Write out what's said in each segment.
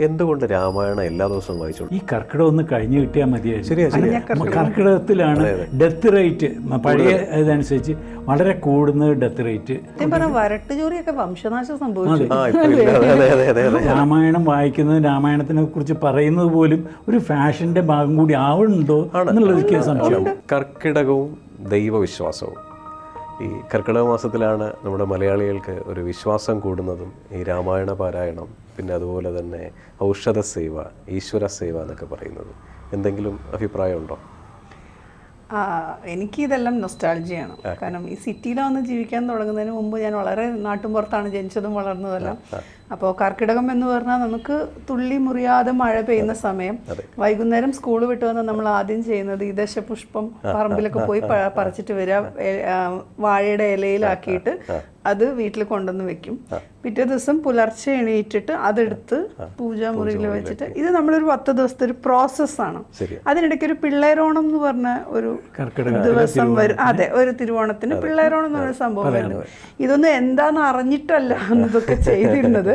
എന്തുകൊണ്ട് രാമായണം എല്ലാ ദിവസവും വായിച്ചു ഈ കർക്കിടകം ഒന്ന് കഴിഞ്ഞു കിട്ടിയാൽ മതിയായിരുന്നു കർക്കിടകത്തിലാണ് ഡെത്ത് റേറ്റ് പഴയ ഇതനുസരിച്ച് വളരെ കൂടുന്നത് ഡെത്ത് റേറ്റ് വരട്ട് വംശനാശം സംഭവിച്ചു. രാമായണം വായിക്കുന്നത് രാമായണത്തിനെ കുറിച്ച് പറയുന്നത് പോലും ഒരു ഫാഷന്റെ ഭാഗം കൂടി ആവുന്നുണ്ടോ എന്നുള്ളത് സംശയം. കർക്കിടകവും ദൈവവിശ്വാസവും. ഈ കർക്കിടക മാസത്തിലാണ് നമ്മുടെ മലയാളികൾക്ക് ഒരു വിശ്വാസം കൂടുന്നതും ഈ രാമായണ പാരായണം പിന്നെ അതുപോലെ തന്നെ ഔഷധ സേവ ഈശ്വര സേവ എന്നൊക്കെ പറയുന്നത്. എന്തെങ്കിലും അഭിപ്രായമുണ്ടോ? ആ, എനിക്ക് ഇതെല്ലാം നൊസ്റ്റാൾജിയാണ് കാരണം ഈ സിറ്റിയിലൊന്ന് ജീവിക്കാൻ തുടങ്ങുന്നതിന് മുമ്പ് ഞാൻ വളരെ നാട്ടുമ്പുറത്താണ് ജനിച്ചതും വളർന്നതെല്ലാം അപ്പോൾ കർക്കിടകം എന്ന് പറഞ്ഞാൽ നമുക്ക് തുള്ളി മുറിയാതെ മഴ പെയ്യുന്ന സമയം. വൈകുന്നേരം സ്കൂൾ വിട്ട് വന്ന് നമ്മൾ ആദ്യം ചെയ്യുന്നത് ഈ ദശപുഷ്പം പറമ്പിലൊക്കെ പോയി പറിച്ചിട്ട് വരിക വാഴയുടെ ഇലയിലാക്കിയിട്ട് അത് വീട്ടിൽ കൊണ്ടുവന്ന് വെക്കും. പിറ്റേ ദിവസം പുലർച്ചെ എണീറ്റിട്ട് അതെടുത്ത് പൂജാമുറിയിൽ വെച്ചിട്ട് ഇത് നമ്മളൊരു പത്ത് ദിവസത്തെ ഒരു പ്രോസസ്സാണ് ആണ്. അതിനിടയ്ക്ക് ഒരു പിള്ളേരോണം എന്ന് പറഞ്ഞ ഒരു ദിവസം വരും. അതെ ഒരു തിരുവോണത്തിന് പിള്ളേരോണം എന്ന് പറഞ്ഞ സംഭവം വരുന്നത്. ഇതൊന്നും എന്താന്ന് അറിഞ്ഞിട്ടല്ല ഇതൊക്കെ ചെയ്തിരുന്നത്.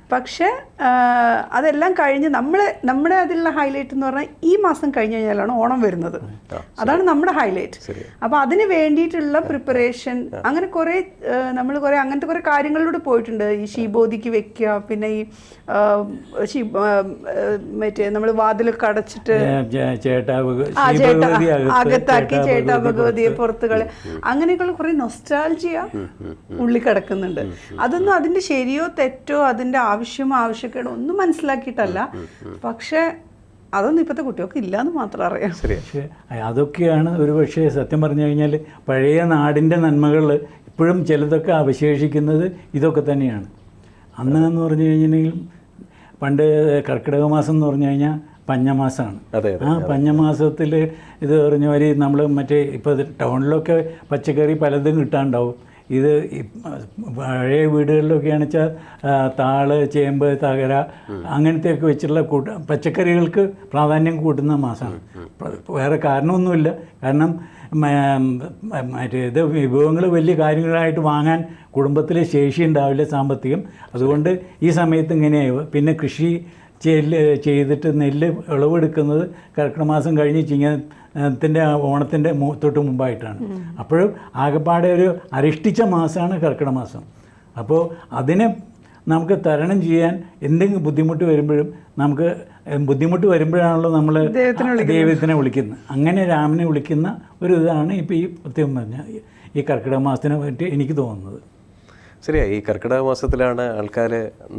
പക്ഷെ അതെല്ലാം കഴിഞ്ഞ് നമ്മൾ നമ്മുടെ അതിലുള്ള ഹൈലൈറ്റ് എന്ന് പറഞ്ഞാൽ ഈ മാസം കഴിഞ്ഞ് കഴിഞ്ഞാലാണ് ഓണം വരുന്നത്. അതാണ് നമ്മുടെ ഹൈലൈറ്റ് അപ്പോൾ അതിന് വേണ്ടിയിട്ടുള്ള പ്രിപ്പറേഷൻ അങ്ങനെ കുറേ നമ്മൾ കുറെ അങ്ങനത്തെ കുറേ കാര്യങ്ങളിലൂടെ പോയിട്ടുണ്ട്. ഈ ശീബോധിക്ക് വെക്കുക പിന്നെ ഈ മറ്റേ നമ്മൾ വാതിലൊക്കെ അടച്ചിട്ട് അകത്താക്കി ചേട്ടാ ഭഗവതിയെ പുറത്ത് കളി അങ്ങനെയൊക്കെയുള്ള കുറെ നൊസ്റ്റാൾജിയ ഉള്ളിൽ കിടക്കുന്നുണ്ട്. അതൊന്നും അതിന്റെ ശരിയോ തെറ്റോ അതിന്റെ ആവശ്യമോ ആവശ്യക്കേടോ ഒന്നും മനസ്സിലാക്കിയിട്ടല്ല. പക്ഷെ അതൊന്നും ഇപ്പോഴത്തെ കുട്ടികൾക്ക് ഇല്ലയെന്ന് മാത്രം അറിയാം. പക്ഷേ അതൊക്കെയാണ് ഒരു പക്ഷേ സത്യം പറഞ്ഞു കഴിഞ്ഞാൽ പഴയ നാടിന്റെ നന്മകൾ ഇപ്പോഴും ചിലതൊക്കെ അവശേഷിക്കുന്നത് ഇതൊക്കെ തന്നെയാണ്. അന്ന് എന്ന് പറഞ്ഞു കഴിഞ്ഞിട്ടുണ്ടെങ്കിൽ പണ്ട് കർക്കിടക മാസം എന്ന് പറഞ്ഞു കഴിഞ്ഞാൽ പഞ്ഞമാസമാണ്. അതെ ആ പഞ്ഞമാസത്തിൽ ഇത് പറഞ്ഞ മാതിരി നമ്മൾ മറ്റേ ഇപ്പോൾ ടൗണിലൊക്കെ പച്ചക്കറി പലതും കിട്ടാണ്ടാവും. ഇത് പഴയ വീടുകളിലൊക്കെ വെച്ചാൽ താൾ ചേമ്പ് തകര അങ്ങനത്തെയൊക്കെ വെച്ചിട്ടുള്ള കൂട്ട പച്ചക്കറികൾക്ക് പ്രാധാന്യം കൂട്ടുന്ന മാസമാണ് വേറെ കാരണമൊന്നുമില്ല. കാരണം മറ്റേ ഇത് വിഭവങ്ങൾ വലിയ കാര്യങ്ങളായിട്ട് വാങ്ങാൻ കുടുംബത്തിൽ ശേഷി ഉണ്ടാവില്ല സാമ്പത്തികം. അതുകൊണ്ട് ഈ സമയത്ത് ഇങ്ങനെയായി. പിന്നെ കൃഷി ചെല്ല് ചെയ്തിട്ട് നെല്ല് ഇളവെടുക്കുന്നത് കർക്കിടക മാസം കഴിഞ്ഞ് ചിങ്ങത്തിന്റെ ഓണത്തിന്റെ തൊട്ട് മുമ്പായിട്ടാണ്. അപ്പോഴും ആകെപ്പാടെ ഒരു അരിഷ്ടിച്ച മാസമാണ് കർക്കിടക മാസം. അപ്പോൾ അതിനെ നമുക്ക് തരണം ചെയ്യാൻ എന്തെങ്കിലും ബുദ്ധിമുട്ട് വരുമ്പോഴും നമുക്ക് ബുദ്ധിമുട്ട് വരുമ്പോഴാണല്ലോ നമ്മൾ ദൈവത്തിനെ വിളിക്കുന്നത്. അങ്ങനെ രാമനെ വിളിക്കുന്ന ഒരു ഇതാണ് ഇപ്പോൾ ഈ പ്രത്യേകം പറഞ്ഞ ഈ കർക്കിടക മാസത്തിനെ പറ്റി എനിക്ക് തോന്നുന്നത്. ശരിയാ ഈ കർക്കിടക മാസത്തിലാണ് ആൾക്കാർ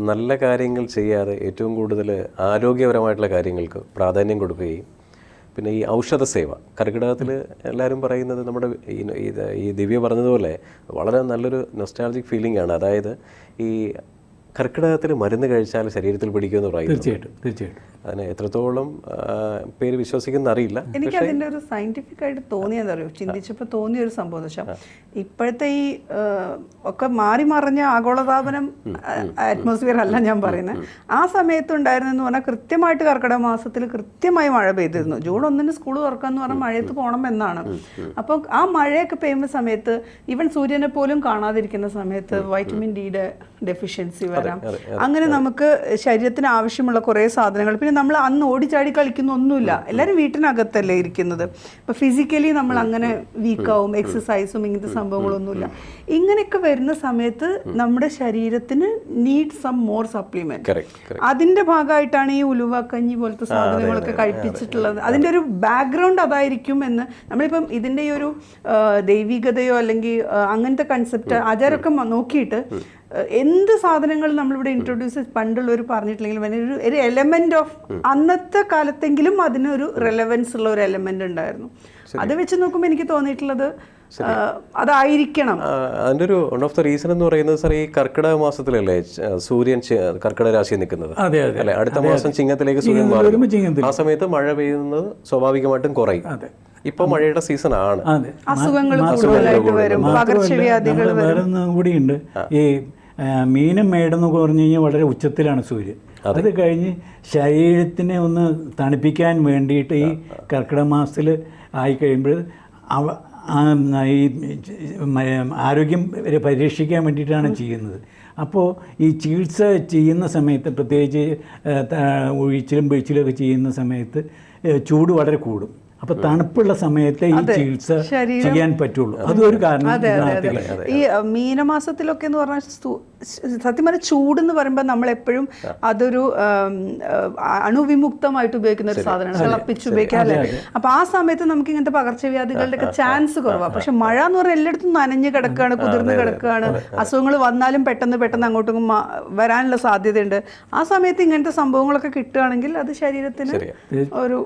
നല്ല കാര്യങ്ങൾ ചെയ്യാതെ ഏറ്റവും കൂടുതൽ ആരോഗ്യപരമായിട്ടുള്ള കാര്യങ്ങൾക്ക് പ്രാധാന്യം കൊടുക്കുകയും. പിന്നെ ഈ ഔഷധ സേവ കർക്കിടകത്തിൽ എല്ലാവരും പറയുന്നത് നമ്മുടെ ഈ ദിവ്യ പറഞ്ഞതുപോലെ വളരെ നല്ലൊരു നൊസ്റ്റാൾജിക് ഫീലിംഗ് ആണ്. അതായത് ഈ കർക്കിടകത്തിൽ മരുന്ന് കഴിച്ചാൽ ശരീരത്തിൽ പിടിക്കുമെന്ന് പറയും തീർച്ചയായിട്ടും തീർച്ചയായിട്ടും. അതിനെ എത്രത്തോളം പേര് വിശ്വസിക്കുന്ന അറിയില്ല. എനിക്ക് അതിന്റെ ഒരു സയന്റിഫിക് ആയിട്ട് തോന്നിയെന്ന് അറിയോ ചിന്തിച്ചപ്പോൾ തോന്നിയ ഒരു സംഭവം എന്ന് വെച്ചാൽ ഇപ്പോഴത്തെ ഈ ഒക്കെ മാറി മറിഞ്ഞ ആഗോളതാപനം അറ്റ്മോസ്ഫിയർ അല്ല ഞാൻ പറയുന്നത്. ആ സമയത്ത് ഉണ്ടായിരുന്നെന്ന് പറഞ്ഞാൽ കൃത്യമായിട്ട് കർക്കിടക മാസത്തിൽ കൃത്യമായി മഴ പെയ്തിരുന്നു. ജൂൺ ഒന്നിന് സ്കൂൾ തുറക്കാന്ന് പറഞ്ഞാൽ മഴയത്ത് പോകണം എന്നാണ്. അപ്പോൾ ആ മഴയൊക്കെ പെയ്യുന്ന സമയത്ത് ഈവൻ സൂര്യനെ പോലും കാണാതിരിക്കുന്ന സമയത്ത് വൈറ്റമിൻ ഡിയുടെ ഡെഫിഷ്യൻസി വരാം അങ്ങനെ നമുക്ക് ശരീരത്തിന് ആവശ്യമുള്ള കുറേ സാധനങ്ങൾ. പിന്നെ നമ്മൾ അന്ന് ഓടിച്ചാടി കളിക്കുന്ന ഒന്നുമില്ല എല്ലാവരും വീട്ടിനകത്തല്ലേ ഇരിക്കുന്നത്. അപ്പോൾ ഫിസിക്കലി നമ്മൾ അങ്ങനെ വീക്കാവും എക്സസൈസും ഇങ്ങനത്തെ സംഭവങ്ങളൊന്നുമില്ല. ഇങ്ങനെയൊക്കെ വരുന്ന സമയത്ത് നമ്മുടെ ശരീരത്തിന് നീഡ് സം മോർ സപ്ലിമെന്റ് അതിന്റെ ഭാഗമായിട്ടാണ് ഈ ഉലുവ കഞ്ഞി പോലത്തെ സാധനങ്ങളൊക്കെ കഴിപ്പിച്ചിട്ടുള്ളത്. അതിന്റെ ഒരു ബാക്ക്ഗ്രൗണ്ട് അതായിരിക്കും എന്ന് നമ്മളിപ്പം ഇതിന്റെ ഈ ഒരു ദൈവികതയോ അല്ലെങ്കിൽ അങ്ങനത്തെ കൺസെപ്റ്റ് ആചാരമൊക്കെ നോക്കിയിട്ട് എന്ത് സാധനങ്ങൾ നമ്മളിവിടെ ഇൻട്രൊഡ്യൂസ് പണ്ടുള്ളവർ പറഞ്ഞിട്ടില്ലെങ്കിലും ഒരു ഒരു എലമെന്റ് ഓഫ് അന്നത്തെ കാലത്തെങ്കിലും അതിനൊരു റെലവൻസ് ഉള്ള ഒരു എലമെന്റ് ഉണ്ടായിരുന്നു. അത് വെച്ച് നോക്കുമ്പോൾ എനിക്ക് തോന്നിയിട്ടുള്ളത് അതായിരിക്കണം. അതിന്റെ അതിന്റെ ഒരു വൺ ഓഫ് ദ റീസൺ എന്ന് പറയുന്നത് സാർ ഈ കർക്കിടക മാസത്തിലല്ലേ സൂര്യൻ കർക്കിടക രാശിയിൽ നിൽക്കുന്നത്? അതെ അതെ. അല്ലെ? അടുത്ത മാസം ചിങ്ങത്തിലേക്ക് സൂര്യൻ മാറും ആ സമയത്ത് മഴ പെയ്യുന്നത് സ്വാഭാവികമായിട്ടും കുറയും. അതെ. ഇപ്പൊ മഴയുടെ സീസൺ ആണ്. അതെ. അസുഖങ്ങൾ കൂടുതലായിട്ട് വരും. പകർച്ചവ്യാധികൾ വരും. വേറെ ഒന്നും കൂടിയുണ്ട് ഈ മീനും മേടെന്നൊക്കെ പറഞ്ഞു കഴിഞ്ഞാൽ വളരെ ഉച്ചത്തിലാണ് സൂര്യൻ അത്. കഴിഞ്ഞ് ശരീരത്തിനെ ഒന്ന് തണുപ്പിക്കാൻ വേണ്ടിയിട്ട് ഈ കർക്കിടക മാസത്തിൽ ആയി കഴിയുമ്പോൾ അവ ഈ ആരോഗ്യം പരീക്ഷിക്കാൻ പരിരക്ഷിക്കാൻ വേണ്ടിയിട്ടാണ് ചെയ്യുന്നത്. അപ്പോൾ ഈ ചികിത്സ ചെയ്യുന്ന സമയത്ത് പ്രത്യേകിച്ച് ഒഴിച്ചിലും പിഴിച്ചിലും ഒക്കെ ചെയ്യുന്ന സമയത്ത് ചൂട് വളരെ കൂടും. അപ്പോൾ തണുപ്പുള്ള സമയത്തെ ഈ ചികിത്സ ചെയ്യാൻ പറ്റുള്ളൂ. അതൊരു കാരണം. ഈ മീനമാസത്തിലൊക്കെ എന്ന് പറഞ്ഞാൽ സ്തു- സത്യം പറഞ്ഞാൽ ചൂട് എന്ന് പറയുമ്പോൾ നമ്മൾ എപ്പോഴും അതൊരു അണുവിമുക്തമായിട്ട് ഉപയോഗിക്കുന്ന ഒരു സാധനമാണ്. തിളപ്പിച്ച് ഉപയോഗിക്കാല്ലേ അപ്പൊ ആ സമയത്ത് നമുക്ക് ഇങ്ങനത്തെ പകർച്ചവ്യാധികളുടെ ഒക്കെ ചാൻസ് കുറവാണ് പക്ഷെ മഴ എന്ന് പറഞ്ഞാൽ എല്ലായിടത്തും നനഞ്ഞു കിടക്കുകയാണ് കുതിർന്ന് കിടക്കുകയാണ് അസുഖങ്ങൾ വന്നാലും പെട്ടെന്ന് പെട്ടെന്ന് അങ്ങോട്ടും വരാനുള്ള സാധ്യതയുണ്ട്. ആ സമയത്ത് ഇങ്ങനത്തെ സംഭവങ്ങളൊക്കെ കിട്ടുകയാണെങ്കിൽ അത് ശരീരത്തിന് ഒരു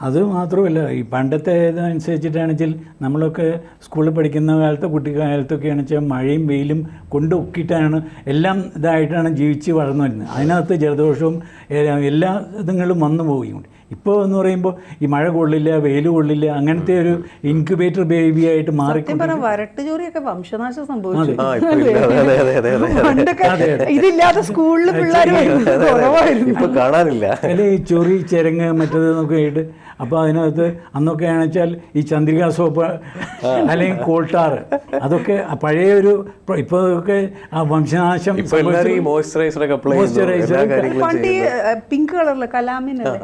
അത് മാത്രമല്ല ഈ പണ്ടത്തെ ഇതനുസരിച്ചിട്ടാണെങ്കിൽ നമ്മളൊക്കെ സ്കൂളിൽ പഠിക്കുന്ന കാലത്ത് കുട്ടിക്കാലത്തൊക്കെയാണെന്ന് വെച്ചാൽ മഴയും വെയിലും കൊണ്ട് ഒക്കിയിട്ടാണ് എല്ലാം ഇതായിട്ടാണ് ജീവിച്ച് വളർന്നു വരുന്നത്. അതിനകത്ത് ജലദോഷവും എല്ലാ ഇതുങ്ങളും വന്നു പോവുകയുണ്ട് ഇപ്പോൾ എന്ന് പറയുമ്പോൾ ഈ മഴ കൊള്ളില്ല വെയിൽ കൊള്ളില്ല അങ്ങനത്തെ ഒരു ഇൻക്യുബേറ്റർ ബേബി ആയിട്ട് മാറി വരട്ട് ചോറിയൊക്കെ വംശനാശം സംഭവിച്ചു. ആ ഇപ്പൊ ഇല്ല. അതെ അതെ അതെ അതെ. ഇതില്ലാതെ സ്കൂളിൽ പിള്ളേർ ഇപ്പൊ കാണാനില്ല. അതിൽ ഈ ചൊറി ചെരങ്ങ് മറ്റേത് എന്നൊക്കെ ആയിട്ട്. അപ്പോൾ അതിനകത്ത് അന്നൊക്കെ ആണെച്ചാൽ ഈ ചന്ദ്രിക സോപ്പ് അല്ലെങ്കിൽ കോൾട്ടാർ അതൊക്കെ പഴയ ഒരു ഇപ്പോൾ ഒക്കെ ആ വംശനാശം മോയ്സ്ചറൈസർ ഒക്കെ അപ്ലൈ ചെയ്യുന്നു. Moisturizer എല്ലാ കാര്യങ്ങളും പണ്ട് ഈ പിങ്ക് കളറിലെ കലാമിനല്ലേ?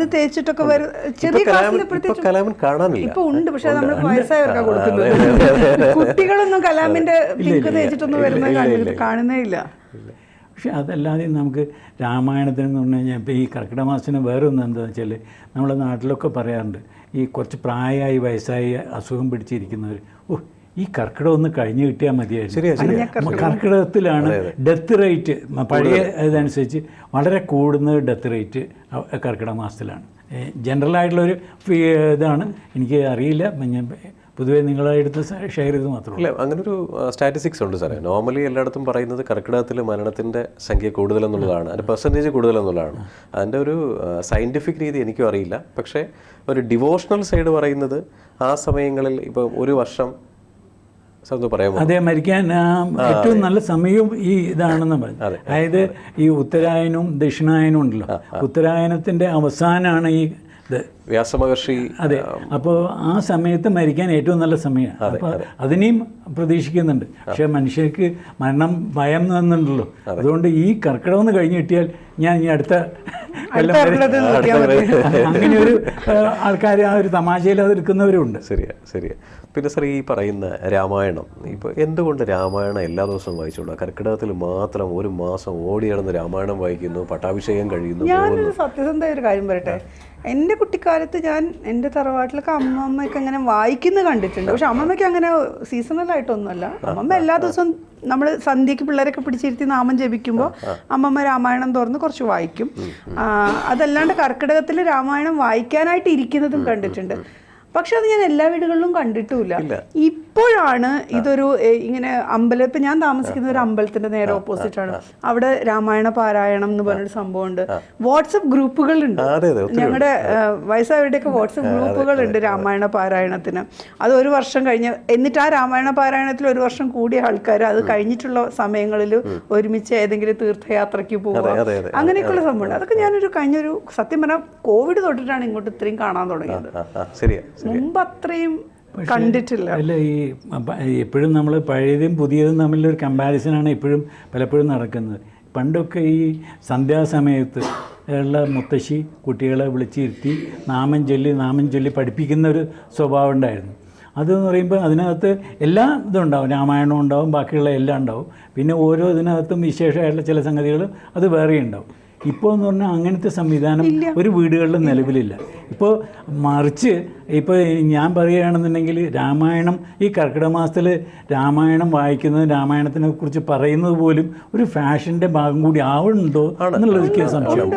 അത് തേച്ചിട്ടൊക്കെ വരും ചെറിയ ഇപ്പൊ കലാമൻ കാണാനില്ല. ഇപ്പൊ ഉണ്ട് പക്ഷെ നമ്മൾ വയസ്സായവർക്കാണ് കൊടുക്കുന്നത് കുട്ടികളൊന്നും കലാമിന്റെ പിങ്ക് തേച്ചിട്ടൊന്നും വരുന്നത് കാണുന്നേ ഇല്ല. പക്ഷെ അതല്ലാതെ നമുക്ക് രാമായണത്തിന് എന്ന് പറഞ്ഞു കഴിഞ്ഞാൽ ഇപ്പോൾ ഈ കർക്കിടക മാസത്തിന് വേറെ ഒന്ന് എന്താണെന്ന് വെച്ചാൽ നമ്മുടെ നാട്ടിലൊക്കെ പറയാറുണ്ട് ഈ കുറച്ച് പ്രായമായി വയസ്സായി അസുഖം പിടിച്ചിരിക്കുന്നവർ ഓ ഈ കർക്കിടകം ഒന്ന് കഴിഞ്ഞു കിട്ടിയാൽ മതിയായിരുന്നു. കർക്കിടകത്തിലാണ് ഡെത്ത് റേറ്റ് പഴയ ഇതനുസരിച്ച് വളരെ കൂടുന്നത് ഡെത്ത് റേറ്റ് കർക്കിടക മാസത്തിലാണ്. ജനറലായിട്ടുള്ളൊരു ഫീ- ഇതാണ്. എനിക്ക് അറിയില്ല. ഞാൻ പൊതുവേ നിങ്ങളെടുത്ത് ഷെയർ ചെയ്ത് മാത്രമേ അങ്ങനെ അങ്ങനൊരു സ്റ്റാറ്റിസ്റ്റിക്സ് ഉണ്ട് സാറേ. നോർമലി എല്ലായിടത്തും പറയുന്നത് കർക്കിടകത്തിൽ മരണത്തിന്റെ സംഖ്യ കൂടുതലെന്നുള്ളതാണ്. അതിന്റെ പെർസെന്റേജ് കൂടുതലെന്നുള്ളതാണ്. അതിന്റെ ഒരു സയന്റിഫിക് രീതി എനിക്കും അറിയില്ല. പക്ഷേ ഒരു ഡിവോഷണൽ സൈഡ് പറയുന്നത് ആ സമയങ്ങളിൽ ഇപ്പോൾ ഒരു വർഷം അതെ മരിക്കാൻ ഏറ്റവും നല്ല സമയവും ഈ ഇതാണെന്ന് പറഞ്ഞു. അതായത് ഈ ഉത്തരായനവും ദക്ഷിണായനവും ഉണ്ടല്ലോ. ഉത്തരായനത്തിന്റെ അവസാനമാണ് ഈ ഇത്. വ്യാസമഹർഷി അതെ അപ്പോൾ ആ സമയത്ത് മരിക്കാൻ ഏറ്റവും നല്ല സമയമാണ്. അപ്പോൾ അതിനെയും പ്രതീക്ഷിക്കുന്നുണ്ട്. പക്ഷേ മനുഷ്യർക്ക് മരണം ഭയം നിന്നുണ്ടല്ലോ അതുകൊണ്ട് ഈ കർക്കിടകം ഒന്ന് കഴിഞ്ഞ് കിട്ടിയാൽ ഞാൻ ഇനി അടുത്ത അങ്ങനെ ഒരു ആൾക്കാർ ആ ഒരു തമാശയിൽ അത് എടുക്കുന്നവരുണ്ട്. ശരിയാ ശരിയാ. പിന്നെ സാർ ഈ പറയുന്ന രാമായണം ഇപ്പോൾ എന്തുകൊണ്ട് രാമായണം എല്ലാ ദിവസവും വായിച്ചുകൂടാ കർക്കിടകത്തിൽ മാത്രം ഒരു മാസം ഓടി നടന്ന് രാമായണം വായിക്കുന്നു പട്ടാഭിഷേകം കഴിയുന്നു ഞാനൊരു സത്യസന്ധമായ ഒരു കാര്യം പറയട്ടെ. എന്റെ കുട്ടിക്കാലത്ത് ഞാൻ എന്റെ തറവാട്ടിലൊക്കെ അമ്മമ്മയ്ക്ക് അങ്ങനെ വായിക്കുന്നത് കണ്ടിട്ടുണ്ട്. പക്ഷെ അമ്മമ്മയ്ക്ക് അങ്ങനെ സീസണൽ ആയിട്ടൊന്നുമല്ല അമ്മമ്മ എല്ലാ ദിവസവും നമ്മൾ സന്ധ്യയ്ക്ക് പിള്ളേരൊക്കെ പിടിച്ചിരുത്തി നാമം ജപിക്കുമ്പോൾ അമ്മമ്മ രാമായണം തുറന്ന് കുറച്ച് വായിക്കും. അതല്ലാണ്ട് കർക്കിടകത്തിൽ രാമായണം വായിക്കാനായിട്ട് ഇരിക്കുന്നതും കണ്ടിട്ടുണ്ട്. പക്ഷെ അത് ഞാൻ എല്ലാ വീടുകളിലും കണ്ടിട്ടുമില്ല. ഇപ്പോഴാണ് ഇതൊരു ഇങ്ങനെ അമ്പലം ഇപ്പൊ ഞാൻ താമസിക്കുന്ന ഒരു അമ്പലത്തിന്റെ നേരെ ഓപ്പോസിറ്റ് ആണ്. അവിടെ രാമായണ പാരായണം എന്ന് പറഞ്ഞൊരു സംഭവമുണ്ട്. വാട്സപ്പ് ഗ്രൂപ്പുകളുണ്ട്. ഞങ്ങളുടെ വയസ്സായവരുടെയൊക്കെ വാട്സപ്പ് ഗ്രൂപ്പുകളുണ്ട് രാമായണ പാരായണത്തിന്. അത് ഒരു വർഷം കഴിഞ്ഞ് എന്നിട്ട് ആ രാമായണ പാരായണത്തിൽ ഒരു വർഷം കൂടിയ ആൾക്കാർ അത് കഴിഞ്ഞിട്ടുള്ള സമയങ്ങളിൽ ഒരുമിച്ച് ഏതെങ്കിലും തീർത്ഥയാത്രയ്ക്ക് പോവുക അങ്ങനെയൊക്കെയുള്ള സംഭവമുണ്ട്. അതൊക്കെ ഞാനൊരു കഴിഞ്ഞൊരു സത്യം പറഞ്ഞാൽ കോവിഡ് തൊട്ടിട്ടാണ് ഇങ്ങോട്ട് ഇത്രയും കാണാൻ തുടങ്ങിയത്. മുമ്പ് അത്രയും കണ്ടിട്ടില്ല. അല്ല ഈ എപ്പോഴും നമ്മൾ പഴയതും പുതിയതും തമ്മിലൊരു കമ്പാരിസനാണ് എപ്പോഴും പലപ്പോഴും നടക്കുന്നത്. പണ്ടൊക്കെ ഈ സന്ധ്യാസമയത്ത് ഉള്ള മുത്തശ്ശി കുട്ടികളെ വിളിച്ചിരുത്തി നാമം ചൊല്ലി നാമം ചൊല്ലി പഠിപ്പിക്കുന്ന ഒരു സ്വഭാവം ഉണ്ടായിരുന്നു. അതെന്ന് പറയുമ്പോൾ അതിനകത്ത് എല്ലാ ഇതും ഉണ്ടാവും. രാമായണം ഉണ്ടാവും ബാക്കിയുള്ള എല്ലാം ഉണ്ടാവും. പിന്നെ ഓരോ ഇതിനകത്തും വിശേഷമായിട്ടുള്ള ചില സംഗതികൾ അത് വേറെ ഉണ്ടാവും. ഇപ്പോൾ എന്ന് പറഞ്ഞാൽ അങ്ങനത്തെ സംവിധാനം ഒരു വീടുകളിലും നിലവിലില്ല. ഇപ്പോൾ മറിച്ച് ഇപ്പോൾ ഞാൻ പറയുകയാണെന്നുണ്ടെങ്കിൽ രാമായണം ഈ കർക്കിടക മാസത്തിൽ രാമായണം വായിക്കുന്നത് രാമായണത്തിനെ കുറിച്ച് പറയുന്നത് പോലും ഒരു ഫാഷന്റെ ഭാഗം കൂടി ആവുന്നുണ്ടോ എന്നുള്ളത് എനിക്ക് സംശയം.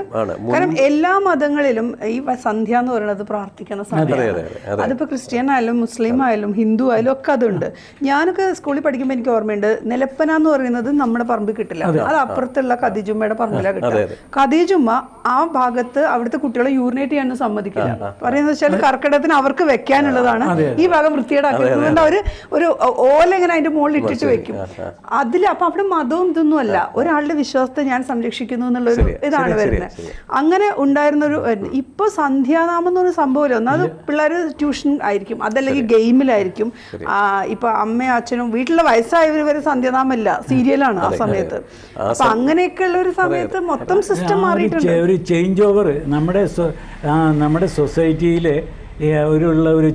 കാരണം എല്ലാ മതങ്ങളിലും ഈ സന്ധ്യ എന്ന് പറയുന്നത് പ്രാർത്ഥിക്കുന്ന സമയമാണ്. അതിപ്പോൾ ക്രിസ്ത്യൻ ആയാലും മുസ്ലിം ആയാലും ഹിന്ദു ആയാലും ഒക്കെ അതുണ്ട്. ഞാനൊക്കെ സ്കൂളിൽ പഠിക്കുമ്പോൾ എനിക്ക് ഓർമ്മയുണ്ട് നിലപ്പന എന്ന് പറയുന്നത് നമ്മുടെ പറമ്പിൽ കിട്ടില്ല. അത്. അപ്പുറത്തുള്ള കതിജുമ്മയുടെ പറമ്പിലാണ് കിട്ടുക. കതിജുമ്മ ആ ഭാഗത്ത് അവിടുത്തെ കുട്ടികളെ യൂറിനേറ്റ് ചെയ്യാൻ സമ്മതിക്കില്ല. പറയുന്നത് വെച്ചാൽ കർക്കിടകത്തിന് അവർക്ക് വെക്കാനുള്ളതാണ്. ഈ ഭാഗം വൃത്തിയേടാക്കുന്നത് അവർ ഒരു ഓല ഇങ്ങനെ അതിന്റെ മുകളിൽ ഇട്ടിട്ട് വെക്കും. അതിൽ അപ്പൊ അവിടെ മതവും ഇതൊന്നും അല്ല. ഒരാളുടെ വിശ്വാസത്തെ ഞാൻ സംരക്ഷിക്കുന്നു എന്നുള്ളൊരു ഇതാണ് വരുന്നത്. അങ്ങനെ ഉണ്ടായിരുന്ന ഒരു ഇപ്പൊ സന്ധ്യാനാമം എന്ന് പറഞ്ഞ സംഭവമില്ല. ഒന്നാമത് പിള്ളേർ ട്യൂഷൻ ആയിരിക്കും. അതല്ലെങ്കിൽ ഗെയിമിലായിരിക്കും. ആ, ഇപ്പൊ അമ്മയും അച്ഛനും വീട്ടിലെ വയസ്സായവർ വരെ സന്ധ്യാനാമല്ല. സീരിയലാണ് ആ സമയത്ത്. അപ്പൊ അങ്ങനെയൊക്കെയുള്ള ഒരു സമയത്ത് മൊത്തം സിസ്റ്റം ഒരു മാറിയിട്ടുണ്ട്. ഒരു ചേഞ്ച് ഓവർ നമ്മുടെ നമ്മുടെ സൊസൈറ്റിയിൽ ഒരു ഉള്ള ഒരു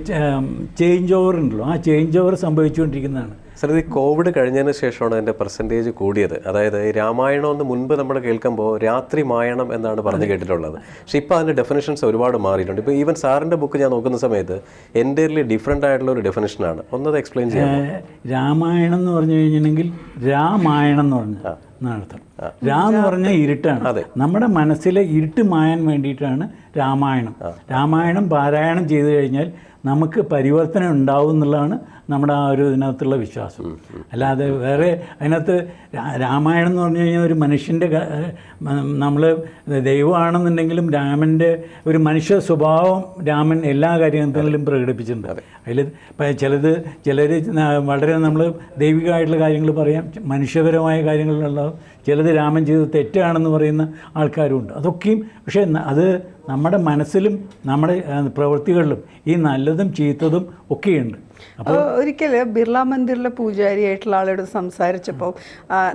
ചേഞ്ച് ഓവർ ഉണ്ടല്ലോ. ആ ചേഞ്ച് ഓവർ സംഭവിച്ചുകൊണ്ടിരിക്കുന്നതാണ്. സാർ ഇത് കോവിഡ് കഴിഞ്ഞതിന് ശേഷമാണ് അതിന്റെ പെർസെന്റേജ് കൂടിയത്. അതായത് ഈ രാമായണം ഒന്ന് മുൻപ് നമ്മൾ കേൾക്കുമ്പോൾ രാത്രി മായണം എന്നാണ് പറഞ്ഞു കേട്ടിട്ടുള്ളത്. പക്ഷേ ഇപ്പോൾ അതിന്റെ ഡെഫിനേഷൻസ് ഒരുപാട് മാറിയിട്ടുണ്ട്. ഇപ്പോൾ ഈവൻ സാറിന്റെ ബുക്ക് ഞാൻ നോക്കുന്ന സമയത്ത് എന്റെ ഡിഫറെന്റ് ആയിട്ടുള്ള ഒരു ഡെഫിനേഷനാണ് ഒന്നത് എക്സ്പ്ലെയിൻ ചെയ്യാം രാമായണം എന്ന് പറഞ്ഞു കഴിഞ്ഞിട്ടുണ്ടെങ്കിൽ രാമായണം എന്ന് പറഞ്ഞ. എന്നാണ് അർത്ഥം രാ എന്ന് പറഞ്ഞാൽ ഇരുട്ടാണ്. നമ്മുടെ മനസ്സിലെ ഇരുട്ട് മായാൻ വേണ്ടിയിട്ടാണ് രാമായണം. രാമായണം പാരായണം ചെയ്തു കഴിഞ്ഞാൽ നമുക്ക് പരിവർത്തനം ഉണ്ടാവും എന്നുള്ളതാണ് നമ്മുടെ ആ ഒരു ഇതിനകത്തുള്ള വിശ്വാസം. അല്ലാതെ വേറെ അതിനകത്ത് രാമായണം എന്ന് പറഞ്ഞു കഴിഞ്ഞാൽ ഒരു മനുഷ്യന്റെ നമ്മൾ ദൈവമാണെന്നുണ്ടെങ്കിലും രാമന്റെ ഒരു മനുഷ്യ സ്വഭാവം രാമൻ എല്ലാ കാര്യങ്ങളിലും പ്രകടിപ്പിച്ചിട്ടുണ്ട്. അതിൽ ചിലത് ചിലർ വളരെ നമ്മൾ ദൈവികമായിട്ടുള്ള കാര്യങ്ങൾ പറയാം. മനുഷ്യപരമായ കാര്യങ്ങളുണ്ടാവും ചിലത് രാമൻ ചെയ്തത് തെറ്റാണെന്ന് പറയുന്ന ആൾക്കാരുമുണ്ട്. അതൊക്കെയും പക്ഷേ അത് നമ്മുടെ മനസ്സിലും നമ്മുടെ പ്രവൃത്തികളിലും ഈ നല്ലതും ചീത്തതും ഒക്കെയുണ്ട്. അപ്പോൾ ഒരിക്കൽ ബിർള മന്ദിറിലെ പൂജാരിയായിട്ടുള്ള ആളോട് സംസാരിച്ചപ്പോൾ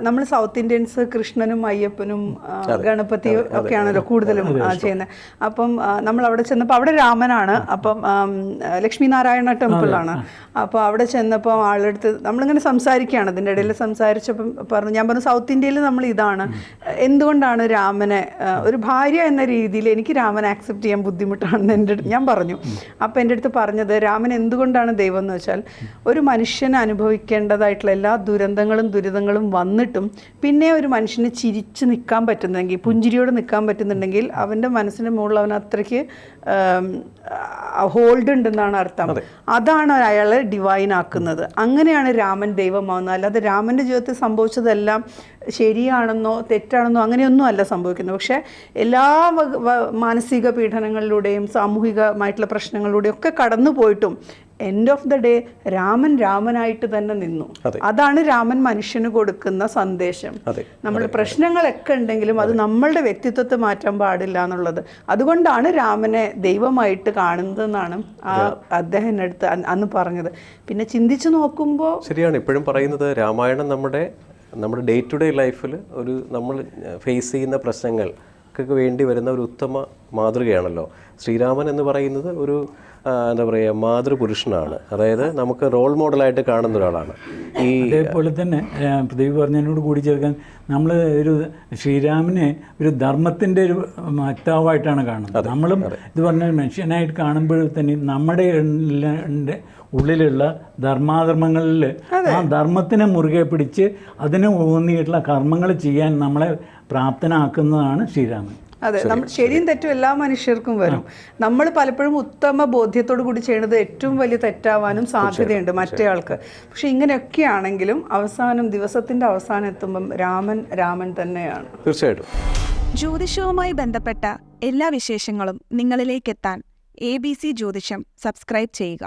നമ്മൾ സൗത്ത് ഇന്ത്യൻസ് കൃഷ്ണനും അയ്യപ്പനും ഗണപതി ഒക്കെയാണല്ലോ കൂടുതലും ചെയ്യുന്നത്. അപ്പം നമ്മൾ അവിടെ ചെന്നപ്പോൾ അവിടെ രാമനാണ്. അപ്പം ലക്ഷ്മി നാരായണ ടെമ്പിളാണ്. അപ്പോൾ അവിടെ ചെന്നപ്പോൾ ആളെടുത്ത് നമ്മളിങ്ങനെ സംസാരിക്കുകയാണ്. അതിന്റെ ഇടയിൽ സംസാരിച്ചപ്പം പറഞ്ഞു ഞാൻ പറഞ്ഞു സൗത്ത് ഇന്ത്യയിൽ നമ്മൾ ഇതാണ്. എന്തുകൊണ്ടാണ് രാമനെ ഒരു ഭാര്യ എന്ന രീതിയിൽ എനിക്ക് രാമനെ ആക്സെപ്റ്റ് ചെയ്യാൻ ബുദ്ധിമുട്ടാണെന്ന് എന്റെ അടുത്ത് ഞാൻ പറഞ്ഞു. അപ്പോൾ എന്റെ അടുത്ത് പറഞ്ഞത് രാമൻ എന്തുകൊണ്ടാണ് ദൈവം എന്ന് വെച്ചാൽ ഒരു മനുഷ്യന് അനുഭവിക്കേണ്ടതായിട്ടുള്ള എല്ലാ ദുരന്തങ്ങളും ദുരിതങ്ങളും വന്നിട്ടും പിന്നെ ഒരു മനുഷ്യന് ചിരിച്ച് നിൽക്കാൻ പറ്റുന്നെങ്കിൽ പുഞ്ചിരിയോട് നിൽക്കാൻ പറ്റുന്നുണ്ടെങ്കിൽ അവന്റെ മനസ്സിന് മുകളിൽ അവൻ അത്രയ്ക്ക് ഹോൾഡ് ഉണ്ടെന്നാണ് അർത്ഥം. അതാണ് അയാളെ ഡിവൈൻ ആക്കുന്നത്. അങ്ങനെയാണ് രാമൻ ദൈവമാവുന്നത്. അല്ലാതെ രാമന്റെ ജീവിതത്തിൽ സംഭവിച്ചതെല്ലാം ശരിയാണെന്നോ തെറ്റാണെന്നോ അങ്ങനെയൊന്നും അല്ല സംഭവിക്കുന്നത്. പക്ഷേ എല്ലാ മാനസിക പീഡനങ്ങളിലൂടെയും സാമൂഹികമായിട്ടുള്ള പ്രശ്നങ്ങളിലൂടെയും ഒക്കെ കടന്നു പോയിട്ടും end of the day Raman രാമനായിട്ട് തന്നെ നിന്നു. അതാണ് രാമൻ മനുഷ്യന് കൊടുക്കുന്ന സന്ദേശം. നമ്മൾ പ്രശ്നങ്ങളൊക്കെ ഉണ്ടെങ്കിലും അത് നമ്മളുടെ വ്യക്തിത്വത്തെ മാറ്റാൻ പാടില്ല എന്നുള്ളത്. അതുകൊണ്ടാണ് രാമനെ ദൈവമായിട്ട് കാണുന്നതെന്നാണ് ആ അദ്ദേഹം അടുത്ത് അന്ന് അന്ന് പറഞ്ഞത്. പിന്നെ ചിന്തിച്ചു നോക്കുമ്പോൾ ശരിയാണ്. ഇപ്പോഴും പറയുന്നത് രാമായണം നമ്മുടെ നമ്മുടെ ഡേ ടു ഡേ ലൈഫിൽ ഒരു നമ്മൾ ഫേസ് ചെയ്യുന്ന പ്രശ്നങ്ങൾക്കൊക്കെ വേണ്ടി വരുന്ന ഒരു ഉത്തമ മാതൃകയാണല്ലോ. ശ്രീരാമൻ എന്ന് പറയുന്നത് ഒരു എന്താ പറയുക മാതൃപുരുഷനാണ്. അതായത് നമുക്ക് റോൾ മോഡലായിട്ട് കാണുന്ന ഒരാളാണ്. ഈ അതേപോലെ തന്നെ പ്രദീപ് പറഞ്ഞതിനോട് കൂടി ചേർക്കാൻ നമ്മൾ ഒരു ശ്രീരാമനെ ഒരു ധർമ്മത്തിന്റെ ഒരു വക്താവായിട്ടാണ് കാണുന്നത്. നമ്മളും ഇത് പറഞ്ഞ മനുഷ്യനായിട്ട് കാണുമ്പോൾ തന്നെ നമ്മുടെ ഉള്ളിലുള്ള ധർമാധർമ്മങ്ങളിൽ ആ ധർമ്മത്തിനെ മുറുകെ പിടിച്ച് അതിന് ഊന്നിയിട്ടുള്ള കർമ്മങ്ങൾ ചെയ്യാൻ നമ്മളെ പ്രാപ്തനാക്കുന്നതാണ് ശ്രീരാമൻ. അതെ നമ്മൾ ശരിയും തെറ്റും എല്ലാ മനുഷ്യർക്കും വരും. നമ്മൾ പലപ്പോഴും ഉത്തമ ബോധ്യത്തോടു കൂടി ചെയ്യുന്നത് ഏറ്റവും വലിയ തെറ്റാവാനും സാധ്യതയുണ്ട് മറ്റേ ആൾക്ക് പക്ഷെ ഇങ്ങനെയൊക്കെ ആണെങ്കിലും അവസാനം ദിവസത്തിന്റെ അവസാനം എത്തുമ്പം രാമൻ രാമൻ തന്നെയാണ്. തീർച്ചയായിട്ടും. ജ്യോതിഷവുമായി ബന്ധപ്പെട്ട എല്ലാ വിശേഷങ്ങളും നിങ്ങളിലേക്കെത്താൻ എ ബി സി ജ്യോതിഷം സബ്സ്ക്രൈബ് ചെയ്യുക.